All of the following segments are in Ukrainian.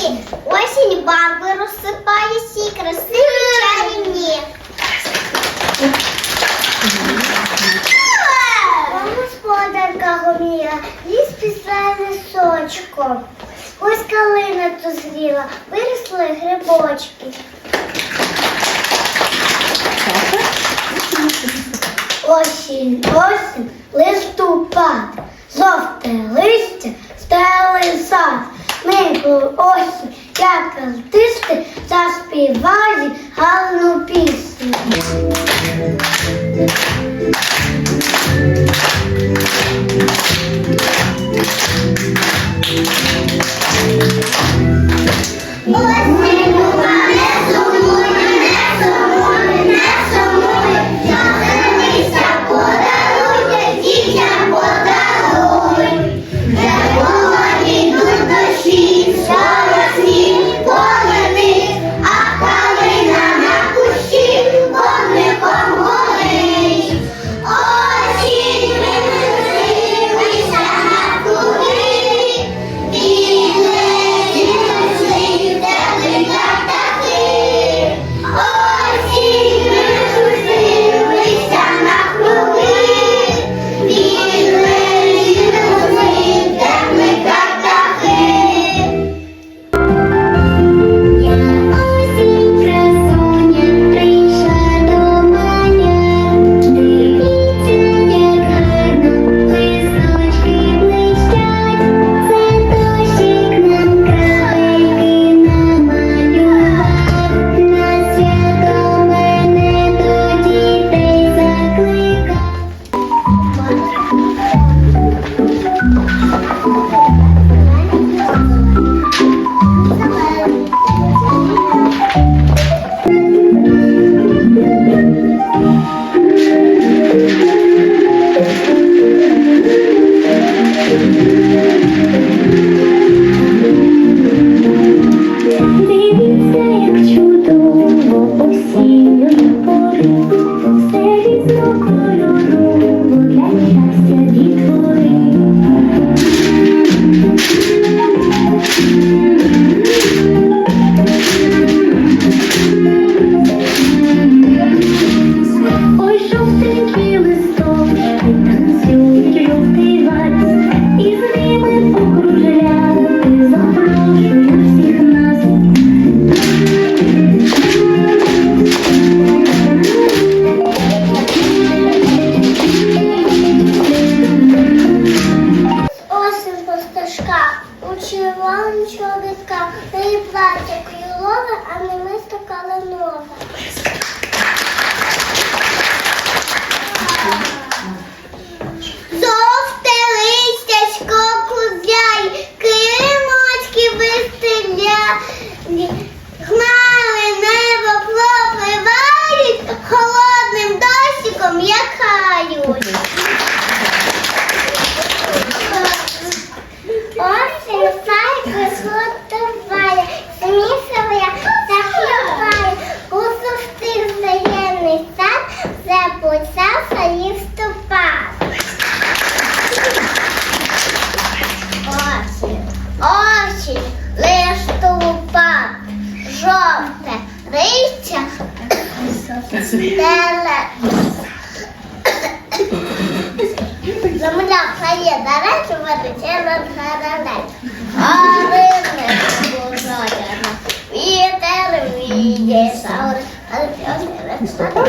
Осінь барби розсипає сі красиві чарівні. Господарка гоміла, ліс після лісочком. Ось калина то зріла, виросли грибочки. Осінь, осінь. vai Música Maria da Rádio, Maricela da Rádio. Ó, Deus, meu amor, glória, minha terra, minha saúde, para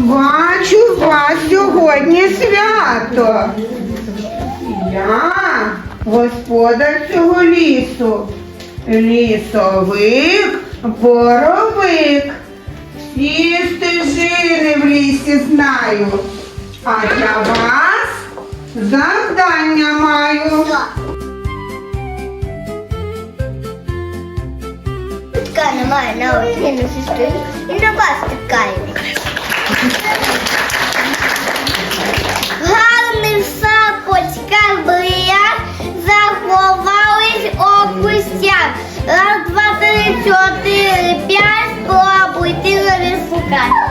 Бачу вас сьогодні свято. Я господар цього лісу. Лісовик, боровик. Всі стежини в лісі знаю. А для вас завдання маю. Ткани немає на одній на сестрі і на вас ткаю. Гарний сапочка брия, заховались окустя. Раз, два, три, чотири, п'ять, спробуйте не шукати.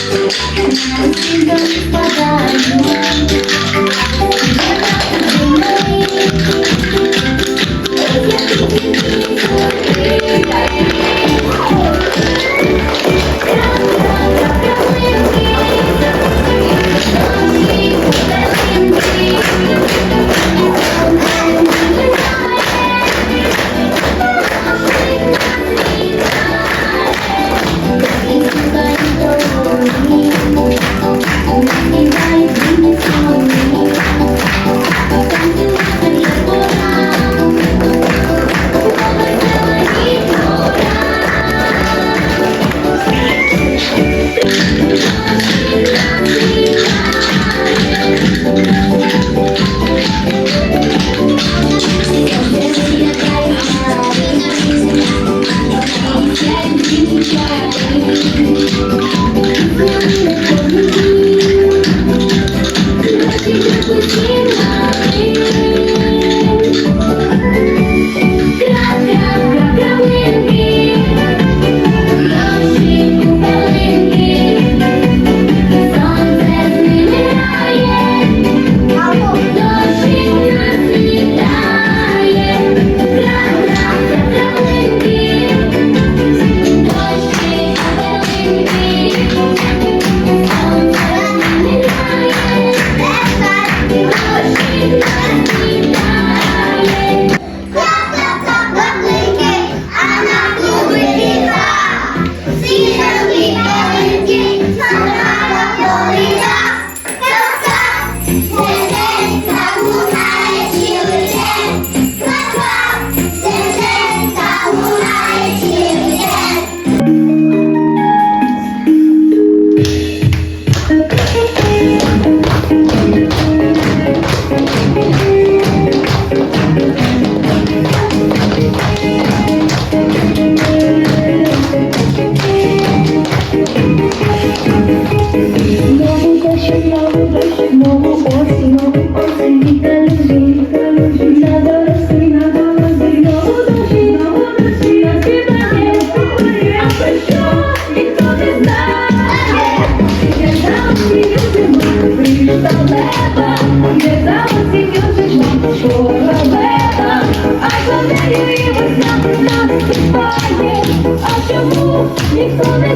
「なんだかだいぶ」Корабета, а за нею і весна нас співає, а чому ніхто не